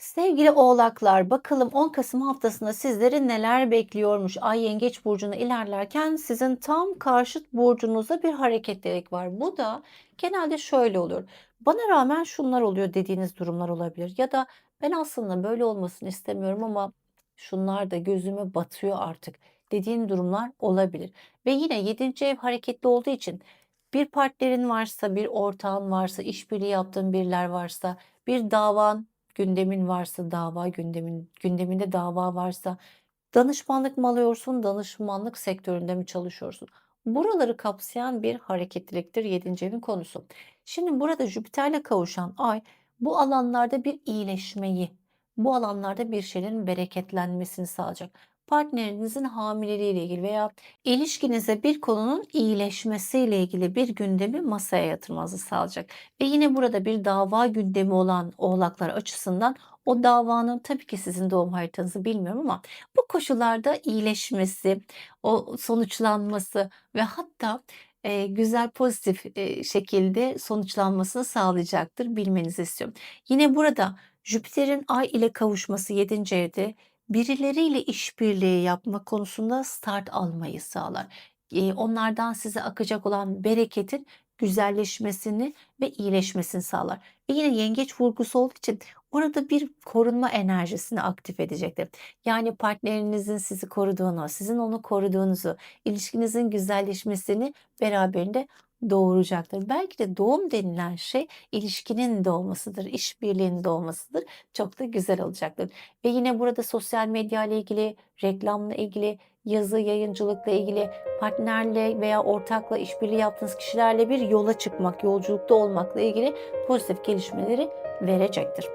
Sevgili Oğlaklar, bakalım 10 Kasım haftasında sizleri neler bekliyormuş? Ay Yengeç burcuna ilerlerken sizin tam karşıt burcunuzda bir hareketlilik var. Bu da genelde şöyle olur. Bana rağmen şunlar oluyor dediğiniz durumlar olabilir. Ya da ben aslında böyle olmasını istemiyorum ama şunlar da gözüme batıyor artık dediğin durumlar olabilir. Ve yine 7. ev hareketli olduğu için bir partnerin varsa, bir ortağın varsa, işbirliği yaptığın biriler varsa, bir davan gündemin varsa, dava gündemin gündeminde dava varsa, danışmanlık mı alıyorsun, danışmanlık sektöründe mi çalışıyorsun? Buraları kapsayan bir hareketliliktir 7. evin konusu. Şimdi burada Jüpiter'le kavuşan ay bu alanlarda bir iyileşmeyi, bu alanlarda bir şeylerin bereketlenmesini sağlayacak. Partnerinizin hamileliğiyle ilgili veya ilişkinize bir konunun iyileşmesiyle ilgili bir gündemi masaya yatırmanızı sağlayacak. Ve yine burada bir dava gündemi olan oğlaklar açısından o davanın tabii ki sizin doğum haritanızı bilmiyorum ama bu koşullarda iyileşmesi, o sonuçlanması ve hatta eee, güzel pozitif eee, şekilde sonuçlanmasını sağlayacaktır. Bilmenizi istiyorum. Yine burada Jüpiter'in Ay ile kavuşması 7. evde birileriyle işbirliği yapma konusunda start almayı sağlar. Onlardan size akacak olan bereketin güzelleşmesini ve iyileşmesini sağlar. Ve yine yengeç vurgusu olduğu için orada bir korunma enerjisini aktif edecektir. Yani partnerinizin sizi koruduğunu, sizin onu koruduğunuzu, ilişkinizin güzelleşmesini beraberinde doğuracaktır. Belki de doğum denilen şey ilişkinin doğmasıdır, işbirliğinin doğmasıdır. Çok da güzel olacaktır. Ve yine burada sosyal medya ile ilgili, reklamla ilgili, yazı yayıncılıkla ilgili, partnerle veya ortakla işbirliği yaptığınız kişilerle bir yola çıkmak, yolculukta olmakla ilgili pozitif gelişmeleri verecektir.